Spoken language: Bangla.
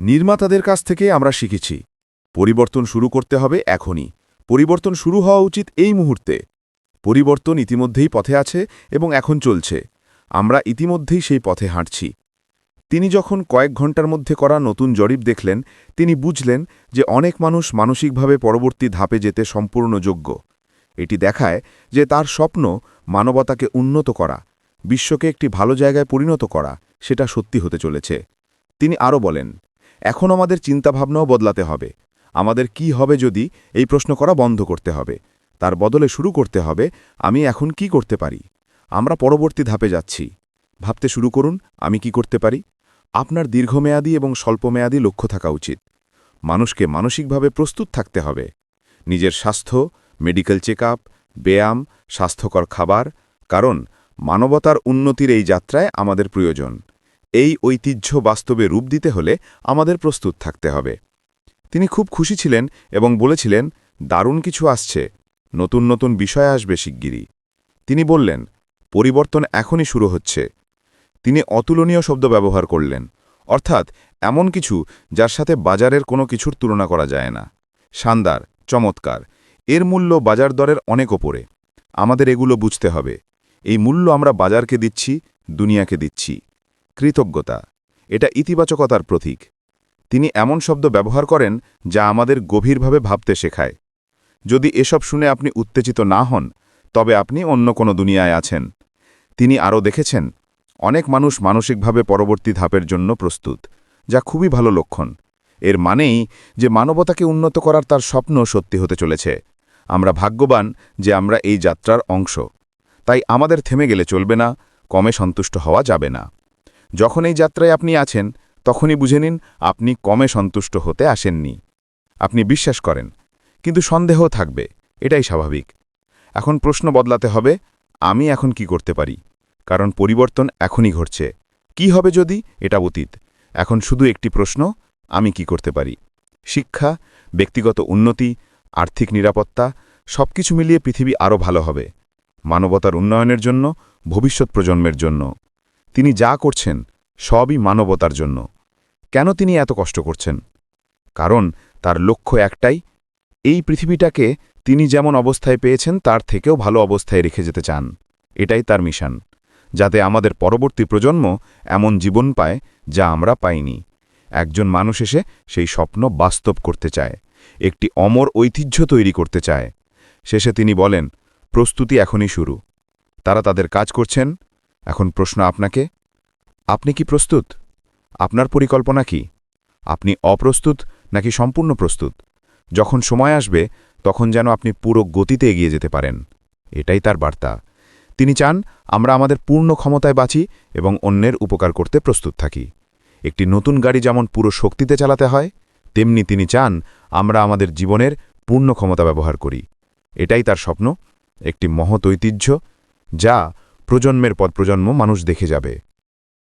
নির্মাতাদের কাছ থেকে আমরা শিখেছি। পরিবর্তন শুরু করতে হবে এখনই। পরিবর্তন শুরু হওয়া উচিত এই মুহূর্তে। পরিবর্তন ইতিমধ্যেই পথে আছে এবং এখন চলছে। আমরা ইতিমধ্যেই সেই পথে হাঁটছি। তিনি যখন কয়েক ঘণ্টার মধ্যে করা নতুন জরিপ দেখলেন, তিনি বুঝলেন যে অনেক মানুষ মানসিকভাবে পরবর্তী ধাপে যেতে সম্পূর্ণ যোগ্য। এটি দেখায় যে তার স্বপ্ন মানবতাকে উন্নত করা, বিশ্বকে একটি ভালো জায়গায় পরিণত করা, সেটা সত্যি হতে চলেছে। তিনি আরও বলেন এখন আমাদের চিন্তাভাবনাও বদলাতে হবে। আমাদের কি হবে যদি এই প্রশ্ন করা বন্ধ করতে হবে? তার বদলে শুরু করতে হবে, আমি এখন কি করতে পারি? আমরা পরবর্তী ধাপে যাচ্ছি। ভাবতে শুরু করুন, আমি কি করতে পারি? আপনার দীর্ঘমেয়াদী এবং স্বল্পমেয়াদী লক্ষ্য থাকা উচিত। মানুষকে মানসিকভাবে প্রস্তুত থাকতে হবে। নিজের স্বাস্থ্য, মেডিকেল চেক ব্যায়াম, স্বাস্থ্যকর খাবার, কারণ মানবতার উন্নতির এই যাত্রায় আমাদের প্রয়োজন। এই ঐতিহ্য বাস্তবে রূপ দিতে হলে আমাদের প্রস্তুত থাকতে হবে। তিনি খুব খুশি ছিলেন এবং বলেছিলেন, দারুণ কিছু আসছে। নতুন নতুন বিষয় আসবে শিগগিরই। তিনি বললেন, পরিবর্তন এখনই শুরু হচ্ছে। তিনি অতুলনীয় শব্দ ব্যবহার করলেন, অর্থাৎ এমন কিছু যার সাথে বাজারের কোনো কিছুর তুলনা করা যায় না। শানদার, চমৎকার। এর মূল্য বাজার দরের অনেক ওপরে। আমাদের এগুলো বুঝতে হবে। এই মূল্য আমরা বাজারকে দিচ্ছি, দুনিয়াকে দিচ্ছি। কৃতজ্ঞতা। এটা ইতিবাচকতার প্রতীক। তিনি এমন শব্দ ব্যবহার করেন যা আমাদের গভীরভাবে ভাবতে শেখায়। যদি এসব শুনে আপনি উত্তেজিত না হন, তবে আপনি অন্য কোনো দুনিয়ায় আছেন। তিনি আরও দেখেছেন, অনেক মানুষ মানসিকভাবে পরবর্তী ধাপের জন্য প্রস্তুত, যা খুবই ভালো লক্ষণ। এর মানেই যে মানবতাকে উন্নত করার তার স্বপ্ন সত্যি হতে চলেছে। আমরা ভাগ্যবান যে আমরা এই যাত্রার অংশ। তাই আমাদের থেমে গেলে চলবে না, কমে সন্তুষ্ট হওয়া যাবে না। যখন এই যাত্রায় আপনি আছেন, তখনই বুঝে নিন, আপনি কমে সন্তুষ্ট হতে আসেননি। আপনি বিশ্বাস করেন, কিন্তু সন্দেহ থাকবে, এটাই স্বাভাবিক। এখন প্রশ্ন বদলাতে হবে, আমি এখন কি করতে পারি? কারণ পরিবর্তন এখনই ঘটছে। কি হবে যদি? এটা অতীত। এখন শুধু একটি প্রশ্ন, আমি কি করতে পারি? শিক্ষা, ব্যক্তিগত উন্নতি, আর্থিক নিরাপত্তা, সবকিছু মিলিয়ে পৃথিবী আরও ভালো হবে। মানবতার উন্নয়নের জন্য, ভবিষ্যৎ প্রজন্মের জন্য। তিনি যা করছেন, সবই মানবতার জন্য। কেন তিনি এত কষ্ট করছেন? কারণ তার লক্ষ্য একটাই, এই পৃথিবীটাকে তিনি যেমন অবস্থায় পেয়েছেন, তার থেকেও ভালো অবস্থায় রেখে যেতে চান। এটাই তার মিশন, যাতে আমাদের পরবর্তী প্রজন্ম এমন জীবন পায় যা আমরা পাইনি। একজন মানুষ এসে সেই স্বপ্ন বাস্তব করতে চায়, একটি অমর ঐতিহ্য তৈরি করতে চায়। শেষে তিনি বলেন, প্রস্তুতি এখনই শুরু। তারা তাদের কাজ করছেন এখন প্রশ্ন আপনাকে, আপনি কি প্রস্তুত? আপনার পরিকল্পনা কি? আপনি অপ্রস্তুত নাকি সম্পূর্ণ প্রস্তুত? যখন সময় আসবে, তখন যেন আপনি পুরো গতিতে এগিয়ে যেতে পারেন। এটাই তার বার্তা। তিনি চান আমরা আমাদের পূর্ণ ক্ষমতায় বাঁচি এবং অন্যের উপকার করতে প্রস্তুত থাকি। একটি নতুন গাড়ি যেমন পুরো শক্তিতে চালাতে হয়, তেমনি তিনি চান আমরা আমাদের জীবনের পূর্ণ ক্ষমতা ব্যবহার করি। এটাই তার স্বপ্ন, একটি মহৎ ঐতিহ্য, যা প্রজন্মের পর প্রজন্ম মানুষ দেখে যাবে।